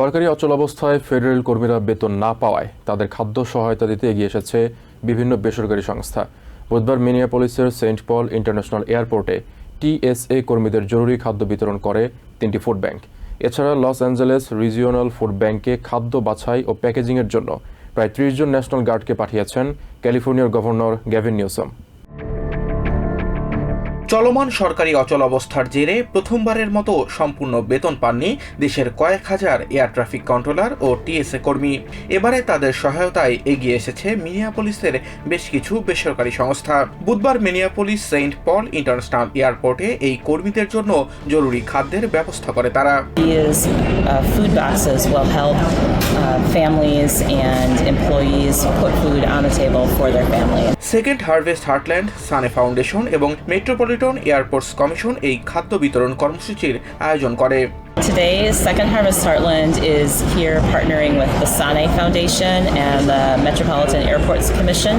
সরকারি অচলাবস্থায় ফেডারেল কর্মীরা বেতন না পাওয়ায় তাদের খাদ্য সহায়তা দিতে এগিয়ে এসেছে বিভিন্ন বেসরকারি সংস্থা। বুধবার মিনিয়াপলিসের সেন্ট পল ইন্টারন্যাশনাল এয়ারপোর্টে টিএসএ কর্মীদের জরুরি খাদ্য বিতরণ করে তিনটি ফুড ব্যাংক। এছাড়া লস অ্যাঞ্জেলেস রিজিওনাল ফুড ব্যাংকে খাদ্য বাছাই ও প্যাকেজিংয়ের জন্য প্রায় ত্রিশ জন ন্যাশনাল গার্ডকে পাঠিয়েছেন ক্যালিফোর্নিয়ার গভর্নর গ্যাভিন নিউসাম। চলমান সরকারি অচল অবস্থার জেরে প্রথমবারের মতো সম্পূর্ণ বেতন পাননি দেশের কয়েক হাজার এয়ার ট্রাফিক কন্ট্রোলার ও টিএসএ কর্মী। এবারে তাদের সহায়তায় এগিয়ে এসেছে মিনিয়াপলিসের বেশ কিছু বেসরকারি সংস্থা। বুধবার মিনিয়াপলিস সেন্ট পল ইন্টারন্যাশনাল এয়ারপোর্টে এই কর্মীদের জন্য জরুরি খাদ্যের ব্যবস্থা করে তারা। Uh, uh, families. Second harvest heartland, সানে ফাউন্ডেশন এবং মেট্রোপলিটন এয়ারপোর্টস কমিশন এই খাদ্য বিতরণ কর্মসূচির আয়োজন করে। Today, Second Harvest Heartland is here partnering with the Sane Foundation and the Metropolitan Airports Commission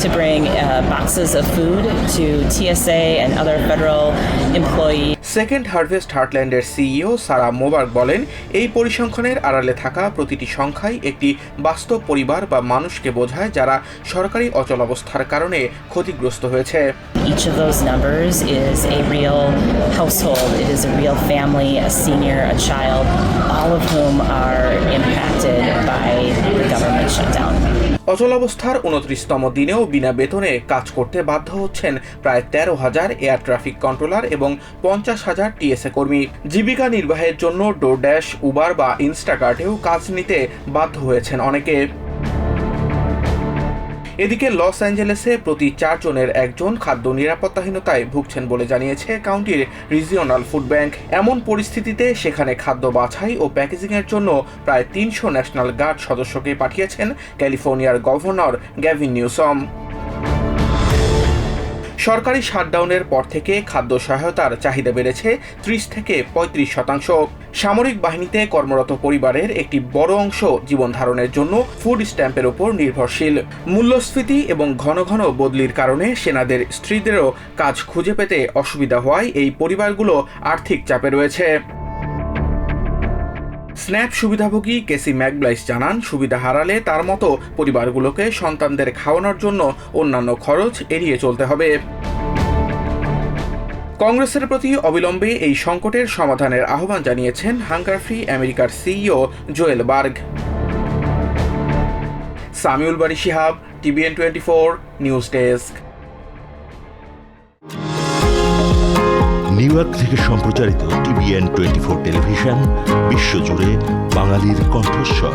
to bring uh, boxes of food to TSA and other federal employees. Second harvest হার্টল্যান্ডের CEO Sarah Mobarak বলেন এই পরিসংখ্যানের আড়ালে থাকা প্রতিটি সংখ্যাই একটি বাস্তব পরিবার বা মানুষকে বোঝায় যারা সরকারি অচলাবস্থার কারণে ক্ষতিগ্রস্ত হয়েছে Each of those numbers is a real household, it is a real family, a senior, a child, all of whom are impacted by the government shutdown. অচলাবস্থার উনত্রিশতম দিনেও বিনা বেতনে কাজ করতে বাধ্য হচ্ছেন প্রায় তেরো হাজার এয়ার ট্রাফিক কন্ট্রোলার এবং পঞ্চাশ হাজার টিএসএ কর্মী জীবিকা নির্বাহের জন্য ডোরড্যাশ উবার বা ইনস্টাকার্টেও কাজ নিতে বাধ্য হয়েছেন অনেকে এদিকে লস অ্যাঞ্জেলেসে প্রতি চারজনের একজন খাদ্য নিরাপত্তাহীনতায় ভুগছেন বলে জানিয়েছে কাউন্টির রিজিওনাল ফুড ব্যাংক। এমন পরিস্থিতিতে সেখানে খাদ্য বাছাই ও প্যাকেজিংয়ের জন্য প্রায় তিনশো ন্যাশনাল গার্ড সদস্যকে পাঠিয়েছেন ক্যালিফোর্নিয়ার গভর্নর গ্যাভিন নিউসম। সরকারি শাটডাউনের পর থেকে খাদ্য সহায়তার চাহিদা বেড়েছে ত্রিশ থেকে পঁয়ত্রিশ শতাংশ। সামরিক বাহিনীতে কর্মরত পরিবারের একটি বড় অংশ জীবন ধারণের জন্য ফুড স্ট্যাম্পের উপর নির্ভরশীল। মূল্যস্ফীতি এবং ঘন ঘন বদলির কারণে সেনাদের স্ত্রীদেরও কাজ খুঁজে পেতে অসুবিধা হওয়ায় এই পরিবারগুলো আর্থিক চাপে রয়েছে। স্ন্যাপ সুবিধাভোগী কেসি ম্যাকব্লাইস জানান, সুবিধা হারালে তার মতো পরিবারগুলোকে সন্তানদের খাওয়ানোর জন্য অন্যান্য খরচ এড়িয়ে চলতে হবে। কংগ্রেসের প্রতি অবিলম্বে এই সংকটের সমাধানের আহ্বান জানিয়েছেন হাঙ্গার ফ্রি আমেরিকার CEO Joel Berg. Samiul Bari Shihab, TVN twenty four news desk. New York থেকে সম্প্রচারিত টিভিএন টোয়েন্টি ফোর টেলিভিশন, বিশ্বজুড়ে বাঙালির কণ্ঠস্বর।